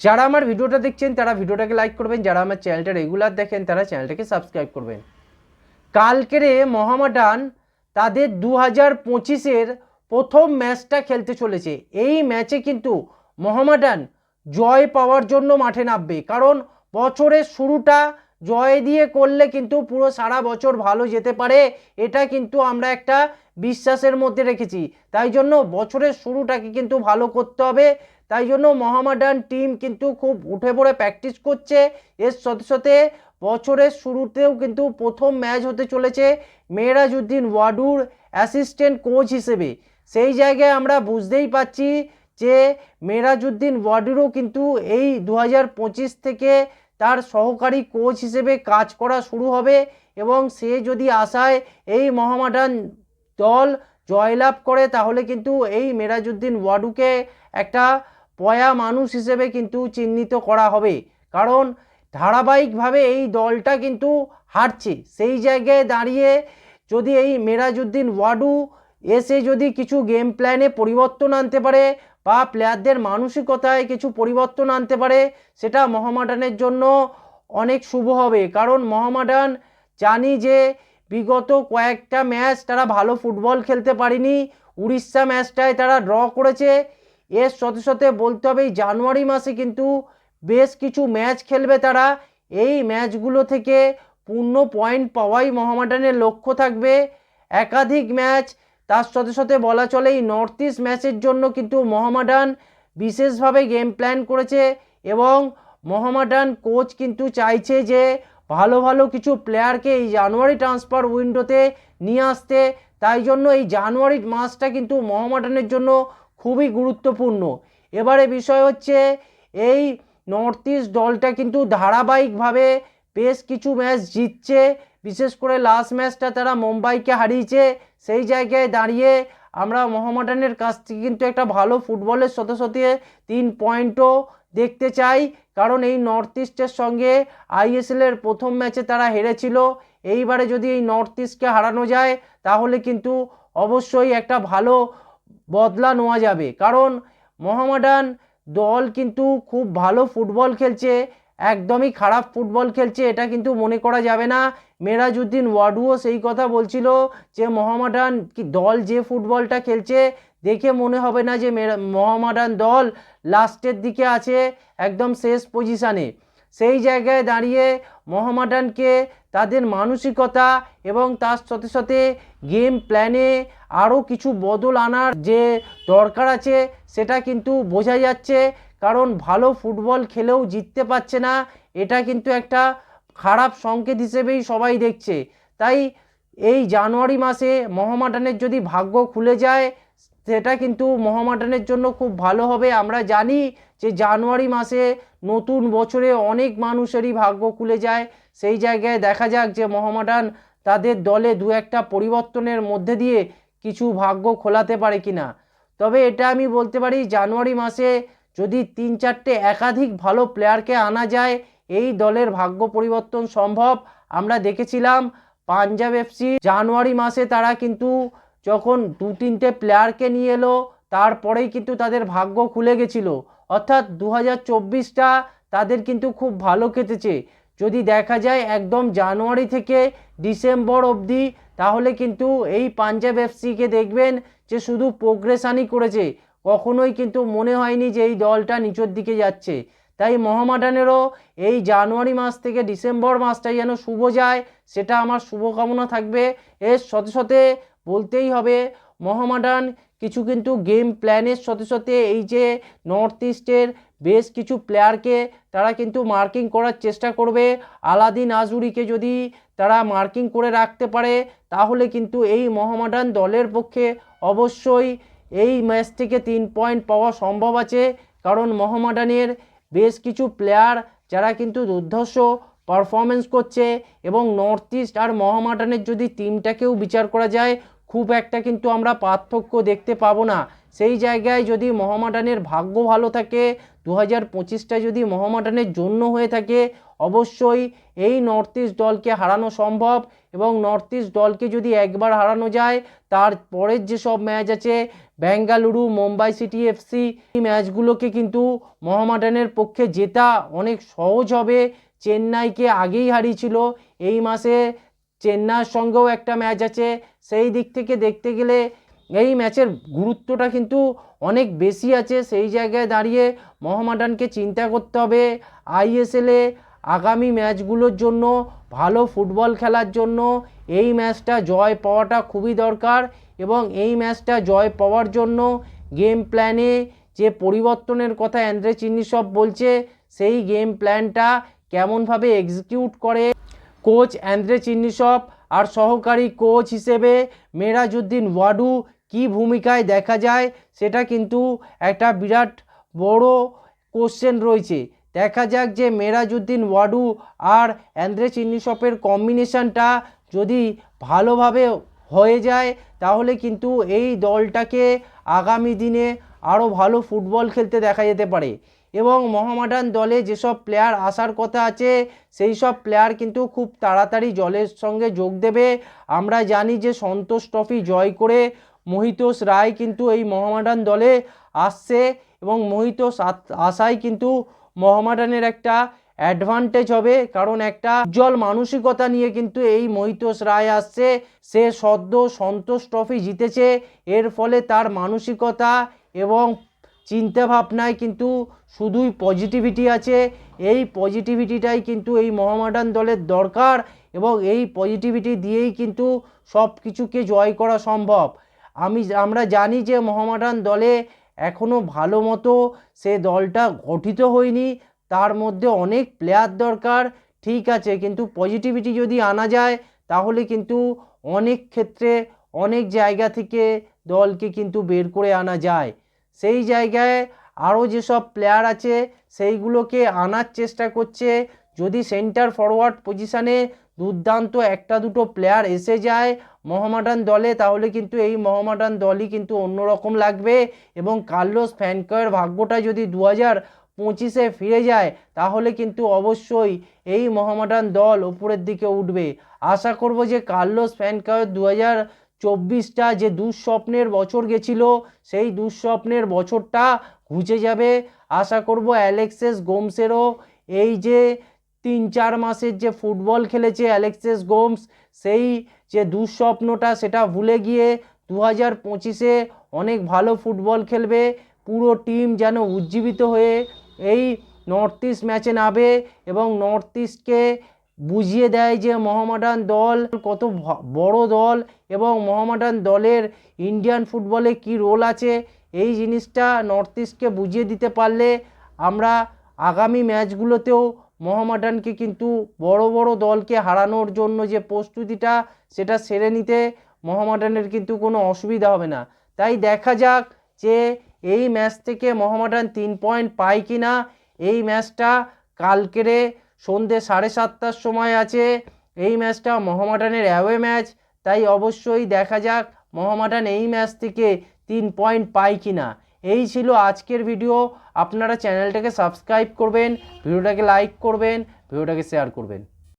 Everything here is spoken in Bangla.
যারা আমার ভিডিওটা দেখছেন, তারা ভিডিওটাকে লাইক করবেন। যারা আমার চ্যানেলটা রেগুলার দেখেন, তারা চ্যানেলটাকে সাবস্ক্রাইব করবেন। কালকেরে মহামাডান তাদের দু হাজার পঁচিশের প্রথম ম্যাচটা খেলতে চলেছে। এই ম্যাচে কিন্তু মহামাডান জয় পাওয়ার জন্য মাঠে নামবে। কারণ বছরের শুরুটা জয় দিয়ে করলে কিন্তু পুরো সারা বছর ভালো যেতে পারে, এটা কিন্তু আমরা একটা বিশ্বাসের মধ্যে রেখেছি। তাই জন্য বছরের শুরুটাকে কিন্তু ভালো করতে হবে। তাই জন্য মহামাডান টিম কিন্তু খুব উঠে পড়ে প্র্যাকটিস করছে। এর সাথে সাথে বছরের শুরুতেও কিন্তু প্রথম ম্যাচ হতে চলেছে মেয়েরাজউদ্দিন ওয়াডুর অ্যাসিস্ট্যান্ট কোচ হিসেবে। সেই জায়গায় আমরা বুঝতেই পাচ্ছি যে মেরাজউদ্দিন ওয়াডুরও কিন্তু এই দু হাজার পঁচিশ থেকে তার সহকারী কোচ হিসেবে কাজ করা শুরু হবে এবং সে যদি আশায় এই মহামাডান দল জয়লাভ করে তাহলে কিন্তু এই মেরাজউদ্দিন ওয়াডুকে একটা পয়া মানুষ হিসেবে কিন্তু চিহ্নিত করা হবে। কারণ ধারাবাহিকভাবে এই দলটা কিন্তু হারছে। সেই জায়গায় দাঁড়িয়ে যদি এই মেরাজউদ্দিন ওয়াডু এসে যদি কিছু গেম প্ল্যানে পরিবর্তন আনতে পারে বা প্লেয়ারদের মানসিকতায় কিছু পরিবর্তন আনতে পারে, সেটা মহামাডানের জন্য অনেক শুভ হবে। কারণ মহামাডান জানি যে বিগত কয়েকটা ম্যাচ তারা ভালো ফুটবল খেলতে পারেনি। উড়িষ্যা ম্যাচটায় তারা ড্র করেছে। এর সাথে সাথে বলতে হবে, এই জানুয়ারি মাসে কিন্তু বেশ কিছু ম্যাচ খেলবে তারা। এই ম্যাচগুলো থেকে পূর্ণ পয়েন্ট পাওয়াই মহামাডানের লক্ষ্য থাকবে। একাধিক ম্যাচ, তার সাথে সাথে বলা চলে, এই নর্থ ইস্ট ম্যাচের জন্য কিন্তু মহামাডান বিশেষভাবে গেম প্ল্যান করেছে এবং মহামাডান কোচ কিন্তু চাইছে যে ভালো ভালো কিছু প্লেয়ারকে এই জানুয়ারি ট্রান্সফার উইন্ডোতে নিয়ে আসতে। তাই জন্য এই জানুয়ারি মাসটা কিন্তু মহামাডানের জন্য খুবই গুরুত্বপূর্ণ। এবারে বিষয় হচ্ছে, এই নর্থ ইস্ট দলটা কিন্তু ধারাবাহিকভাবে বেশ কিছু ম্যাচ জিতছে। বিশেষ করে লাস্ট ম্যাচটা তারা মুম্বাইকে হারিয়েছে, সেই জায়গায় দাঁড়িয়ে আমরা মোহামেডানের কাছ থেকে কিন্তু একটা ভালো ফুটবলের সাথে সাথে তিন পয়েন্টও দেখতে চাই। কারণ এই নর্থ ইস্টের সঙ্গে আইএসএলের প্রথম ম্যাচে তারা হেরেছিল। এইবারে যদি এই নর্থ ইস্টকে হারানো যায়, তাহলে কিন্তু অবশ্যই একটা ভালো বদলা নেওয়া যাবে। কারণ মোহামেডান দল কিন্তু খুব ভালো ফুটবল খেলছে, একদমই খারাপ ফুটবল খেলছে, এটা কিন্তু মনে করা যাবে না। মেরাজউদ্দিন ওয়াডুও সেই কথা বলছিল যে, মোহামেডান কি দল যে ফুটবলটা খেলছে, দেখে মনে হবে না যে, মেরা, মোহামেডান দল লাস্টের দিকে আছে, একদম শেষ পজিশানে। সেই জায়গায় দাঁড়িয়ে মোহামেডানকে তাদের মানসিকতা এবং তার সাথে সাথে গেম প্ল্যানে আরও কিছু বদল আনার যে দরকার আছে, সেটা কিন্তু বোঝা যাচ্ছে। কারণ ভালো ফুটবল খেলেও জিততে পারছে না, এটা কিন্তু একটা খারাপ সংকেত হিসেবেই সবাই দেখছে। তাই এই জানুয়ারি মাসে মোহামেডানের যদি ভাগ্য খুলে যায় সেটা কিন্তু মোহামেডানের জন্য খুব ভালো হবে। আমরা জানি যে জানুয়ারি মাসে নতুন বছরে অনেক মানুষেরই ভাগ্য খুলে যায়। সেই জায়গায় দেখা যাক যে মোহামেডান তাদের দলে দু একটা পরিবর্তনের মধ্যে দিয়ে কিছু ভাগ্য খোলাতে পারে কি না তবে এটা আমি বলতে পারি, জানুয়ারি মাসে যদি তিন চারটে একাধিক ভালো প্লেয়ারকে আনা যায়, এই দলের ভাগ্য পরিবর্তন সম্ভব। আমরা দেখেছিলাম পাঞ্জাব এফসি জানুয়ারি মাসে তারা কিন্তু যখন দু তিনটে প্লেয়ারকে নিয়ে এলো, তারপরেই কিন্তু তাদের ভাগ্য খুলে গেছিল। অর্থাৎ দু হাজার চব্বিশটা তাদের কিন্তু খুব ভালো কেটেছে। যদি দেখা যায় একদম জানুয়ারি থেকে ডিসেম্বর অবধি, তাহলে কিন্তু এই পাঞ্জাব এফসিকে দেখবেন যে শুধু প্রোগ্রেশানই করেছে। কখনোই কিন্তু মনে হয়নি যে এই দলটা নিচের দিকে যাচ্ছে। তাই মহামাডানেরও এই জানুয়ারি মাস থেকে ডিসেম্বর মাসটা যেন শুভ যায়, সেটা আমার শুভকামনা থাকবে। এর সাথে সাথে বলতেই হবে। মহামাডান কিছু কিন্তু গেম প্ল্যানের সাথে সাথে এই যে নর্থ ইস্টের বেশ কিছু প্লেয়ারকে তারা কিন্তু মার্কিং করার চেষ্টা করবে। আলাদিন আজুরিকে যদি তারা মার্কিং করে রাখতে পারে, তাহলে কিন্তু এই মহামাডান দলের পক্ষে অবশ্যই এই ম্যাচ থেকে তিন পয়েন্ট পাওয়া সম্ভব আছে। কারণ মহামাডানের বেশ কিছু প্লেয়ার যারা কিন্তু দুর্ধর্ষ পারফরমেন্স করছে এবং নর্থ ইস্ট আর মহামাডানের যদি টিমটাকেও বিচার করা যায় খুব একটা কিন্তু আমরা পার্থক্য দেখতে পাবো না। সেই জায়গায় যদি মহামাডানের ভাগ্য ভালো থাকে দু হাজার পঁচিশটা যদি মহামাডানের জন্য হয়ে থাকে, অবশ্যই এই নর্থ ইস্ট দলকে হারানো সম্ভব এবং নর্থ ইস্ট দলকে যদি একবার হারানো যায়, তার পরের যেসব ম্যাচ আছে, বেঙ্গালুরু, মুম্বাই সিটি এফসি এই ম্যাচগুলোকে কিন্তু মহামাডানের পক্ষে জেতা অনেক সহজ হবে। চেন্নাইকে আগেই হারিয়েছিল এই মাসে। চেন্নাইয়ের সঙ্গেও একটা ম্যাচ আছে। সেই দিক থেকে দেখতে গেলে এই ম্যাচের গুরুত্বটা কিন্তু অনেক বেশি আছে। সেই জায়গায় দাঁড়িয়ে মোহামেডানকে চিন্তা করতে হবে আইএসএলে আগামী ম্যাচগুলোর জন্য, ভালো ফুটবল খেলার জন্য। এই ম্যাচটা জয় পাওয়াটা খুবই দরকার এবং এই ম্যাচটা জয় পাওয়ার জন্য গেম প্ল্যানে যে পরিবর্তনের কথা অ্যান্দ্রে চিন্নিসব বলছে, সেই গেম প্ল্যানটা কেমনভাবে এক্সিকিউট করে। কোচ অ্যান্দ্রে চিন্নিসব আর সহকারী কোচ হিসেবে মেরাজউদ্দিন ওয়াডু কি ভূমিকায় দেখা যায় সেটা কিন্তু একটা বিরাট বড় কোশ্চেন রয়েছে। দেখা যাক যে মেরাজউদ্দিন ওয়াডু আর অ্যান্দ্রে চিন্নিসপের কম্বিনেশনটা যদি ভালোভাবে হয়ে যায়, তাহলে কিন্তু এই দলটাকে আগামী দিনে আরও ভালো ফুটবল খেলতে দেখা যেতে পারে। এবং মহামাডান দলে যেসব প্লেয়ার আসার কথা আছে, সেই সব প্লেয়ার কিন্তু খুব তাড়াতাড়ি জলের সঙ্গে যোগ দেবে। আমরা জানি যে সন্তোষ ট্রফি জয় করে মোহিতোষ রায় কিন্তু এই মহামাডান দলে আসছে এবং মোহিতোষ আসায় কিন্তু মহামাডানের একটা অ্যাডভান্টেজ হবে, কারণ একটা উজ্জ্বল মানসিকতা নিয়ে কিন্তু এই মহিতোষ রায় আসছে। সে সদ্য সন্তোষ ট্রফি জিতেছে, এর ফলে তার মানসিকতা এবং চিন্তাভাবনায় কিন্তু শুধুই পজিটিভিটি আছে। এই পজিটিভিটিটাই কিন্তু এই মোহামেডান দলের দরকার এবং এই পজিটিভিটি দিয়েই কিন্তু সব কিছুকে জয় করা সম্ভব। আমি, আমরা জানি যে মোহামেডান দলে এখনও ভালো মতো সে দলটা গঠিত হয়নি। তার মধ্যে অনেক প্লেয়ার দরকার, ঠিক আছে, কিন্তু পজিটিভিটি যদি আনা যায়, তাহলে কিন্তু অনেক ক্ষেত্রে অনেক জায়গা থেকে দলকে কিন্তু বের করে আনা যায়। সেই জায়গায় আরও যেসব প্লেয়ার আছে, সেইগুলোকে আনার চেষ্টা করছে। যদি সেন্টার ফরওয়ার্ড পজিশানে দুর্দান্ত একটা দুটো প্লেয়ার এসে যায় মোহামেডান দলে, তাহলে কিন্তু এই মোহামেডান দলই কিন্তু অন্যরকম লাগবে। এবং কার্লোস ফ্যানকয়ের ভাগ্যটা যদি দু হাজার পঁচিশে ফিরে যায়, তাহলে কিন্তু অবশ্যই এই মোহামেডান দল উপরের দিকে উঠবে। আশা করব যে কার্লোস ফ্যানকয়ের দু হাজার চব্বিশটা যে দুঃস্বপ্নের বছর গেছিল, সেই দুঃস্বপ্নের বছরটা ঘুচে যাবে। আশা করব অ্যালেক্সেস গোমসেরও এই যে তিন চার মাসের যে ফুটবল খেলেছে অ্যালেক্সেস গোমস, সেই যে দুঃস্বপ্নটা সেটা ভুলে গিয়ে দু হাজার পঁচিশে অনেক ভালো ফুটবল খেলবে। পুরো টিম যেন উজ্জীবিত হয়ে এই নর্থ ইস্ট ম্যাচে নামে এবং নর্থ ইস্টকে বুঝিয়ে দেয় যে মোহামেডান দল কত বড় দল এবং মোহামেডান দলের ইন্ডিয়ান ফুটবলে কি রোল আছে, এই জিনিসটা নর্থ ইস্টকে বুঝিয়ে দিতে পারলে আমরা আগামী ম্যাচগুলোতেও মোহামেডানকে কিন্তু বড় বড় দলকে হারানোর জন্য যে প্রস্তুতিটা সেটা সেরে নিতে মোহামেডানের কিন্তু কোনো অসুবিধা হবে না। তাই দেখা যাক যে এই ম্যাচ থেকে মোহামেডান তিন পয়েন্ট পায় কি না এই ম্যাচটা কালকেরে সন্ধে সাড়ে সাতটার সময় আছে। এই ম্যাচটা মোহামেডানের অ্যাওয়ে ম্যাচ, তাই অবশ্যই দেখা যাক মোহামেডান এই ম্যাচ থেকে তিন পয়েন্ট পায় কি না এই ছিল আজকের ভিডিও আপনারা চ্যানেলটাকে সাবস্ক্রাইব করবেন ভিডিওটাকে লাইক করবেন ভিডিওটাকে শেয়ার করবেন।